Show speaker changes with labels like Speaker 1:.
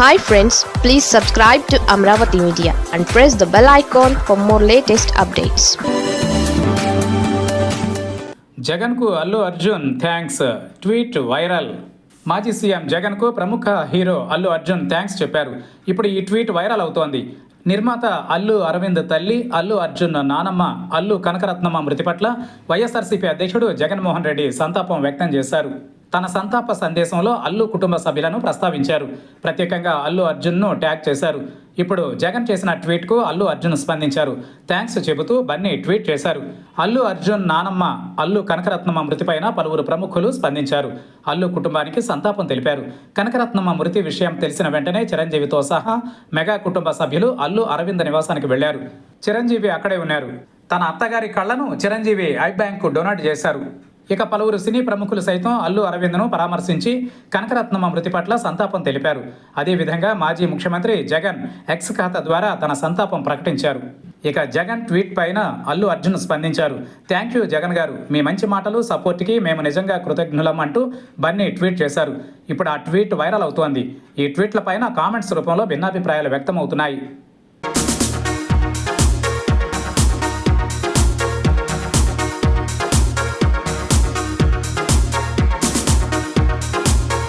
Speaker 1: Hi friends please subscribe to Amaravati media and press the bell icon for more latest updates
Speaker 2: జగన్కు Allu Arjun thanks tweet viral మాజీ CM జగన్కు ప్రముఖ hero Allu Arjun thanks చెప్పారు. ఇప్పుడు ఈ tweet viral అవుతోంది. నిర్మాత అల్లు అరవింద్ తల్లి అల్లు అర్జున్ నానమ్మ అల్లు కనకరత్నమ్మ మృతి పట్ల వైఎస్ఆర్సీపీ అధ్యక్షుడు జగన్మోహన్ రెడ్డి సంతాపం వ్యక్తం చేశారు. తన సంతాప సందేశంలో అల్లు కుటుంబ సభ్యులను ప్రస్తావించారు. ప్రత్యేకంగా అల్లు అర్జున్ను ట్యాగ్ చేశారు. ఇప్పుడు జగన్ చేసిన ట్వీట్కు అల్లు అర్జున్ స్పందించారు. థ్యాంక్స్ చెబుతూ బన్నీ ట్వీట్ చేశారు. అల్లు అర్జున్ నానమ్మ అల్లు కనకరత్నమ్మ మృతిపైన పలువురు ప్రముఖులు స్పందించారు. అల్లు కుటుంబానికి సంతాపం తెలిపారు. కనకరత్నమ్మ మృతి విషయం తెలిసిన వెంటనే చిరంజీవితో సహా మెగా కుటుంబ సభ్యులు అల్లు అరవింద్ నివాసానికి వెళ్ళారు. చిరంజీవి అక్కడే ఉన్నారు. తన అత్తగారి కళ్ళను చిరంజీవి ఐ బ్యాంకు డొనేట్ చేశారు. ఇక పలువురు సినీ ప్రముఖులు సైతం అల్లు అరవింద్ను పరామర్శించి కనకరత్నమ్మ మృతి పట్ల సంతాపం తెలిపారు. అదేవిధంగా మాజీ ముఖ్యమంత్రి జగన్ ఎక్స్ ఖాతా ద్వారా తన సంతాపం ప్రకటించారు. ఇక జగన్ ట్వీట్ పైన అల్లు అర్జున్ స్పందించారు. థ్యాంక్ యూ జగన్ గారు. మీ మంచి మాటలు సపోర్ట్కి మేము నిజంగా కృతజ్ఞులం అంటూ బన్నీ ట్వీట్ చేశారు. ఇప్పుడు ఆ ట్వీట్ వైరల్ అవుతోంది. ఈ ట్వీట్ల పైన కామెంట్స్ రూపంలో భిన్నాభిప్రాయాలు వ్యక్తమవుతున్నాయి.